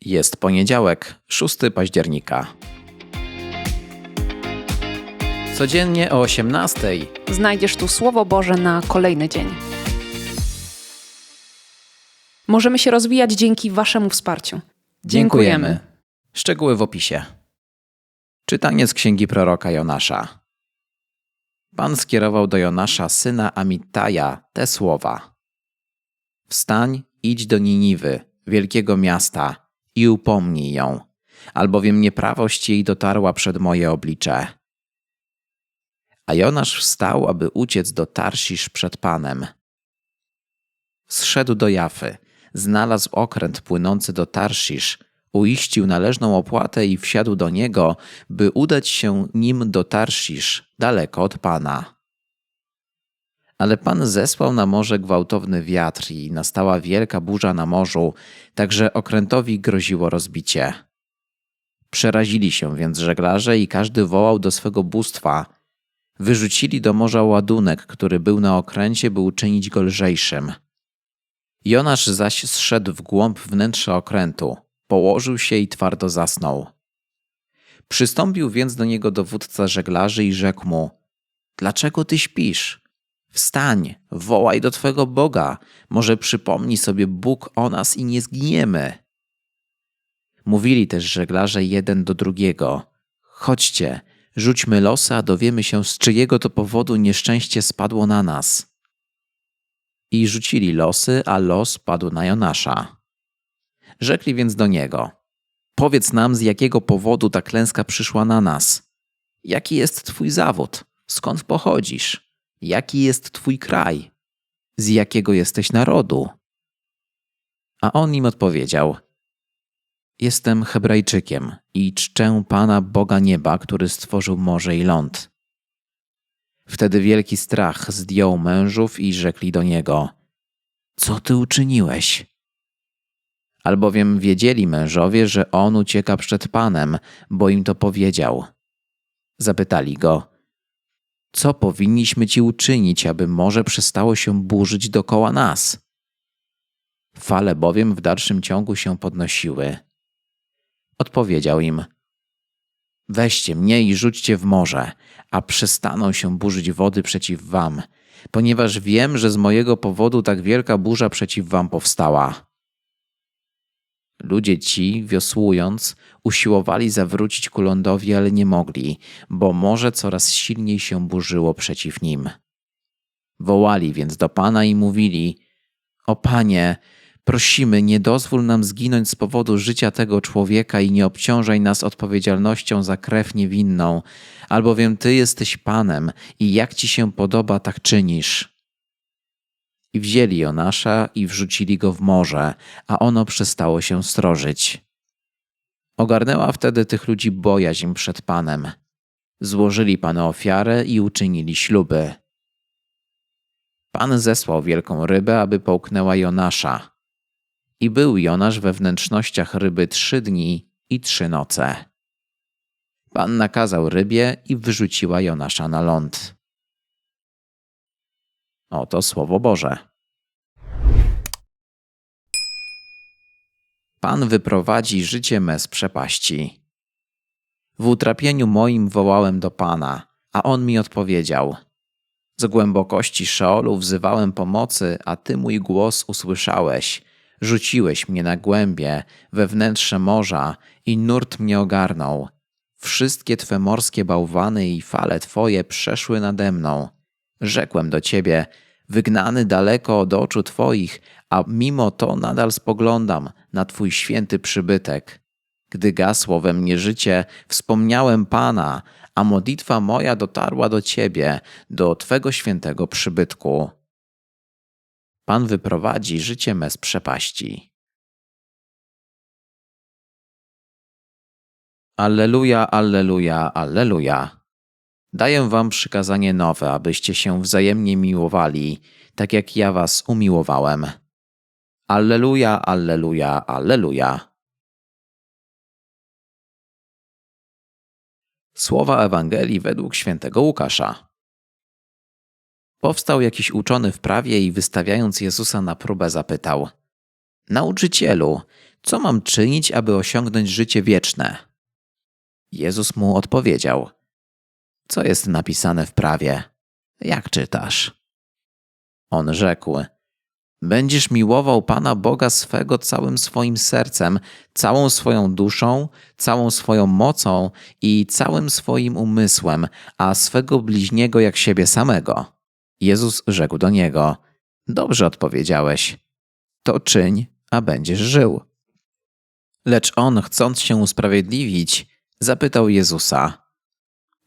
Jest poniedziałek, 6 października. Codziennie o 18:00 Znajdziesz tu Słowo Boże na kolejny dzień. Możemy się rozwijać dzięki Waszemu wsparciu. Dziękujemy. Szczegóły w opisie. Czytanie z księgi proroka Jonasza. Pan skierował do Jonasza syna Amittaja te słowa: Wstań, idź do Niniwy, wielkiego miasta, i upomnij ją, albowiem nieprawość jej dotarła przed moje oblicze. A Jonasz wstał, aby uciec do Tarsisz przed Panem. Zszedł do Jafy, znalazł okręt płynący do Tarsisz, uiścił należną opłatę i wsiadł do niego, by udać się nim do Tarsisz, daleko od Pana. Ale Pan zesłał na morze gwałtowny wiatr i nastała wielka burza na morzu, tak że okrętowi groziło rozbicie. Przerazili się więc żeglarze i każdy wołał do swego bóstwa. Wyrzucili do morza ładunek, który był na okręcie, by uczynić go lżejszym. Jonasz zaś zszedł w głąb wnętrza okrętu, położył się i twardo zasnął. Przystąpił więc do niego dowódca żeglarzy i rzekł mu: Dlaczego ty śpisz? Wstań, wołaj do twego Boga, może przypomni sobie Bóg o nas i nie zginiemy. Mówili też żeglarze jeden do drugiego: Chodźcie, rzućmy losy, a dowiemy się, z czyjego to powodu nieszczęście spadło na nas. I rzucili losy, a los padł na Jonasza. Rzekli więc do niego: Powiedz nam, z jakiego powodu ta klęska przyszła na nas. Jaki jest twój zawód? Skąd pochodzisz? Jaki jest twój kraj? Z jakiego jesteś narodu? A on im odpowiedział: Jestem Hebrajczykiem i czczę Pana Boga nieba, który stworzył morze i ląd. Wtedy wielki strach zdjął mężów i rzekli do niego: Co ty uczyniłeś? Albowiem wiedzieli mężowie, że on ucieka przed Panem, bo im to powiedział. Zapytali go: Co powinniśmy ci uczynić, aby morze przestało się burzyć dokoła nas? Fale bowiem w dalszym ciągu się podnosiły. Odpowiedział im: Weźcie mnie i rzućcie w morze, a przestaną się burzyć wody przeciw wam, ponieważ wiem, że z mojego powodu tak wielka burza przeciw wam powstała. Ludzie ci, wiosłując, usiłowali zawrócić ku lądowi, ale nie mogli, bo morze coraz silniej się burzyło przeciw nim. Wołali więc do Pana i mówili: O Panie, prosimy, nie dozwól nam zginąć z powodu życia tego człowieka i nie obciążaj nas odpowiedzialnością za krew niewinną, albowiem Ty jesteś Panem i jak Ci się podoba, tak czynisz. I wzięli Jonasza i wrzucili go w morze, a ono przestało się strożyć. Ogarnęła wtedy tych ludzi bojaźń przed Panem. Złożyli Panu ofiarę i uczynili śluby. Pan zesłał wielką rybę, aby połknęła Jonasza. I był Jonasz we wnętrznościach ryby trzy dni i trzy noce. Pan nakazał rybie i wyrzuciła Jonasza na ląd. Oto słowo Boże. Pan wyprowadzi życie me z przepaści. W utrapieniu moim wołałem do Pana, a On mi odpowiedział. Z głębokości Szeolu wzywałem pomocy, a Ty mój głos usłyszałeś. Rzuciłeś mnie na głębie, we wnętrze morza i nurt mnie ogarnął. Wszystkie Twe morskie bałwany i fale Twoje przeszły nade mną. Rzekłem do Ciebie, wygnany daleko od oczu Twoich, a mimo to nadal spoglądam na Twój święty przybytek. Gdy gasło we mnie życie, wspomniałem Pana, a modlitwa moja dotarła do Ciebie, do Twego świętego przybytku. Pan wyprowadzi życie me z przepaści. Alleluja, alleluja, alleluja. Daję wam przykazanie nowe, abyście się wzajemnie miłowali, tak jak ja was umiłowałem. Alleluja, alleluja, alleluja. Słowa Ewangelii według świętego Łukasza. Powstał jakiś uczony w prawie i wystawiając Jezusa na próbę zapytał: Nauczycielu, Co mam czynić, aby osiągnąć życie wieczne? Jezus mu odpowiedział: Co jest napisane w prawie? Jak czytasz? On rzekł: Będziesz miłował Pana Boga swego całym swoim sercem, całą swoją duszą, całą swoją mocą i całym swoim umysłem, a swego bliźniego jak siebie samego. Jezus rzekł do niego: Dobrze odpowiedziałeś. To czyń, a będziesz żył. Lecz on, chcąc się usprawiedliwić, zapytał Jezusa: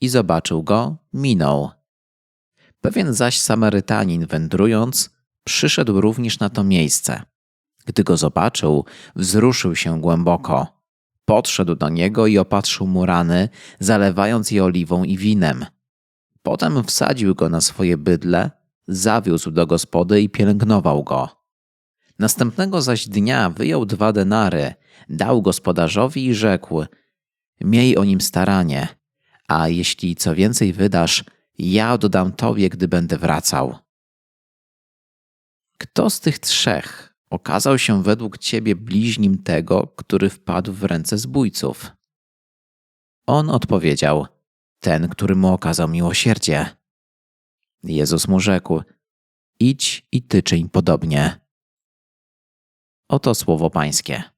i zobaczył go, minął. Pewien zaś Samarytanin wędrując, przyszedł również na to miejsce. Gdy go zobaczył, wzruszył się głęboko. Podszedł do niego i opatrzył mu rany, zalewając je oliwą i winem. Potem wsadził go na swoje bydle, zawiózł do gospody i pielęgnował go. Następnego zaś dnia wyjął dwa denary, dał gospodarzowi i rzekł: Miej o nim staranie, a jeśli co więcej wydasz, ja dodam tobie, gdy będę wracał. Kto z tych trzech okazał się według ciebie bliźnim tego, który wpadł w ręce zbójców? On odpowiedział: Ten, który mu okazał miłosierdzie. Jezus mu rzekł: Idź i ty czyń podobnie. Oto słowo Pańskie.